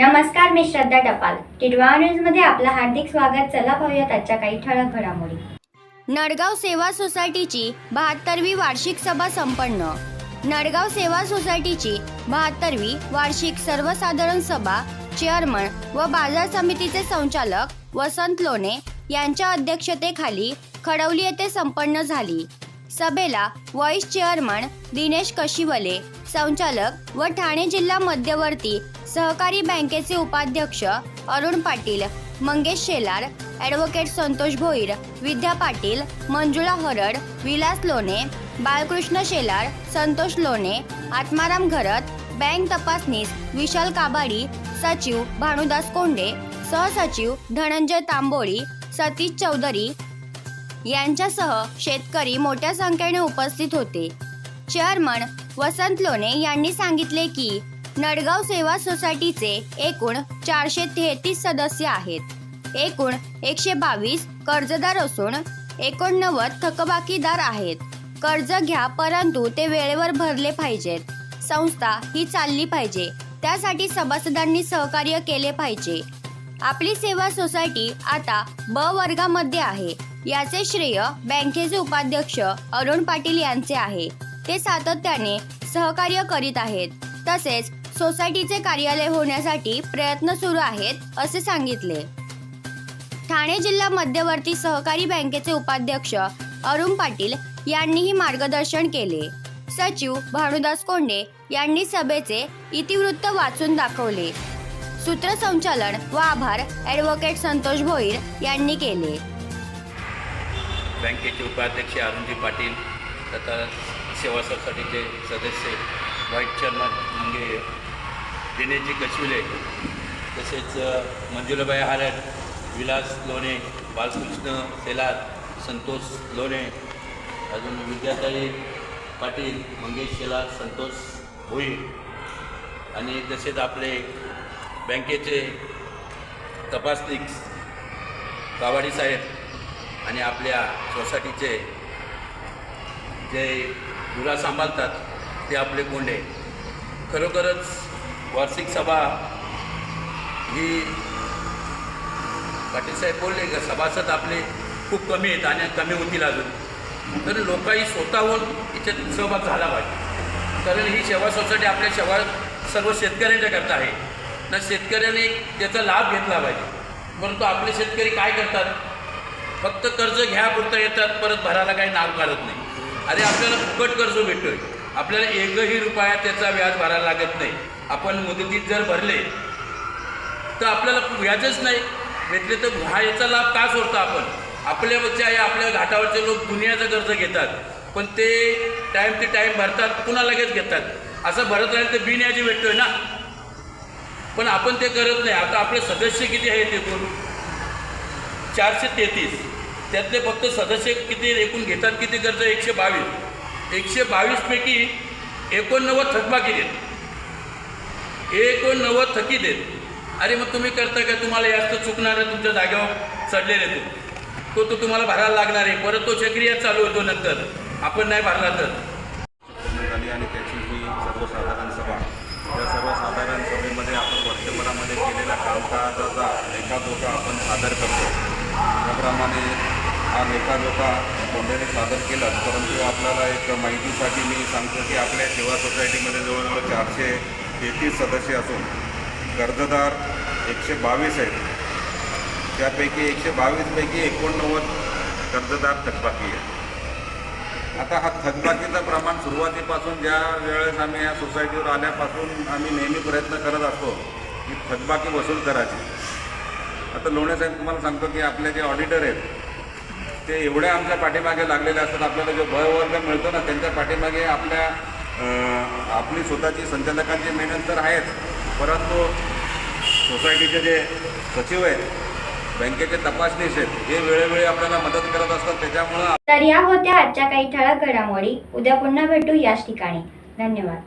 नमस्कार मी श्रद्धा टपाल. टिडवा न्यूजमध्ये आपलं हार्दिक स्वागत. चला पाहूयात आजच्या काही ठळक घडामोडी. नडगाव सेवा सोसायटीची बहात्तरवी वार्षिक सभा संपन्न. नडगाव सेवा सोसायटीची बहात्तरवी वार्षिक सर्वसाधारण सभा चेअरमन व बाजार समितीचे संचालक वसंत लोणे यांच्या अध्यक्षतेखाली खडवली येथे संपन्न झाली. सभेला व्हाईस चेअरमन दिनेश कशिवले संचालक व ठाणे जिल्हा मध्यवर्ती सहकारी बँकेचे उपाध्यक्ष अरुण पाटील मंगेश शेलार ॲडव्होकेट संतोष भोईर विद्या पाटील मंजुळा हरड विलास लोणे बाळकृष्ण शेलार संतोष लोणे आत्माराम घरत बँक तपासनीस विशाल काबाडी सचिव भानुदास कोंडे सहसचिव धनंजय तांबोळी सतीश चौधरी यांच्यासह शेतकरी मोठ्या संख्येने उपस्थित होते. चेअरमन वसंत लोणे यांनी सांगितले की नडगाव सेवा सोसायटीचे एकूण चारशे तेहतीस सदस्य आहेत. एकूण एकशे बावीस कर्जदार असून एकोणनव्वद थकबाकीदार आहेत. कर्ज घ्या परंतु ते वेळेवर भरले पाहिजेत. संस्था ही चालली पाहिजे. त्यासाठी सभासदांनी सहकार्य केले पाहिजे. आपली सेवा सोसायटी आता ब वर्गामध्ये आहे. याचे श्रेय बँकेचे उपाध्यक्ष अरुण पाटील यांचे आहे. ते सातत्याने सहकार्य करीत आहेत. तसेच सोसायटीचे कार्यालय होण्यासाठी प्रयत्न सुरू आहेत असे सांगितले. ठाणे जिल्हा मध्यवर्ती सहकारी बँकेचे उपाध्यक्ष अरुण पाटील यांनीही मार्गदर्शन केले. सचिव भानुदास कोंडे यांनी सभेचे इतिवृत्त वाचून दाखवले. सूत्रसंचालन व आभार ॲडव्होकेट संतोष भोईर यांनी केले. बँकेचे उपाध्यक्ष अरुणजी पाटील तथा सेवा सोसायटीचे सदस्य व्हाईस चेअरमन म्हणजे दिनेशजी कशविले तसेच मंजुलाबाई हारड विलास लोणे बालकृष्ण सेलार संतोष लोणे अजून विद्याताई पाटील मंगेश शेलार संतोष भोई आणि तसेच आपले बँकेचे तपासनिक कावाडी साहेब आणि आपल्या सोसायटीचे जे धुरा सांभाळतात ते आपले कोंडे. खरोखरच वार्षिक सभा ही पाटीलसाहेब बोलले का सभासद आपले खूप कमी आहेत आणि कमी होतील अजून. तर लोकही स्वतःहून याच्यात सहभाग झाला पाहिजे. कारण ही सेवा सोसायटी आपल्या सेवा सर्व शेतकऱ्यांच्या करता आहे. ना शेतकऱ्याने त्याचा लाभ घेतला पाहिजे. परंतु आपले शेतकरी काय करतात? फक्त कर्ज घ्यापुरता येतात परत भरायला काही नाव काढत नाही. अरे आपल्याला फुकट कर्ज भेटतोय. आपल्याला एकही रुपया त्याचा व्याज भरायला लागत नाही. आपण मुदतीत जर भरले तर आपल्याला व्याजच नाही. भेटले तर हा याचा लाभ का सोडतो आपण? आपल्यावरच्या आहे आपल्या घाटावरचे लोक दुनियाचं कर्ज घेतात. पण ते टाईम ते टाईम भरतात पुन्हा लगेच घेतात. असं भरत राहील तर बिनयाजी भेटतोय ना? पण आपण ते करत नाही. आता आपले सदस्य किती आहेत एकूण? चारशे तेहतीस. त्यातले फक्त सदस्य किती एकूण घेतात किती कर्ज एकशे बावीस. एकशे बावीसपैकी एकोणनव्वद थकबाकी देत. एकोणनव्वद थकीत आहेत अरे मग तुम्ही करता का तुम्हाला जास्त चुकणार तुमच्या जागेवर चढलेले तो. तो तो तुम्हाला भरायला लागणार आहे. परत तो चक्रिया चालू होतो नंतर. आपण नाही भरला तर. आणि त्याची ही सर्वसाधारण सभा या सर्वसाधारण सभेमध्ये आपण वर्षभरामध्ये केलेल्या कामकाजाचा लेखाजोखा आपण सादर करतो. त्याप्रमाणे हा लेखाजोखा कोंड्याने सादर केला परंतु आपल्याला एक माहितीसाठी मी सांगतो की आपल्या सेवा सोसायटीमध्ये जवळजवळ चारशे तेहतीस सदस्य असून कर्जदार एकशे बावीस आहेत. त्यापैकी एकशे बावीसपैकी एकोणनव्वद कर्जदार थकबाकी आहेत. आता हा थकबाकीचं प्रमाण सुरुवातीपासून ज्या वेळेस आम्ही या सोसायटीवर आल्यापासून आम्ही नेहमी प्रयत्न करत असतो की थकबाकी वसूल करायची. आता लोणे साहेब तुम्हाला सांगतो की आपले जे ऑडिटर आहेत ते एवढ्या आमच्या पाठीमागे लागलेले असतात. आपल्याला जो ब वर्ग मिळतो ना त्यांच्या पाठीमागे आपल्या आपली स्वतःची संचालकांची मेहनत तर आहेच. परंतु सोसायटीचे जे सचिव आहेत बँकेचे तपासणीस आहेत हे वेळोवेळी आपल्याला मदत करत असतात. त्याच्यामुळं तर या होत्या आजच्या काही ठळक घडामोडी. उद्या पुन्हा भेटू याच ठिकाणी. धन्यवाद.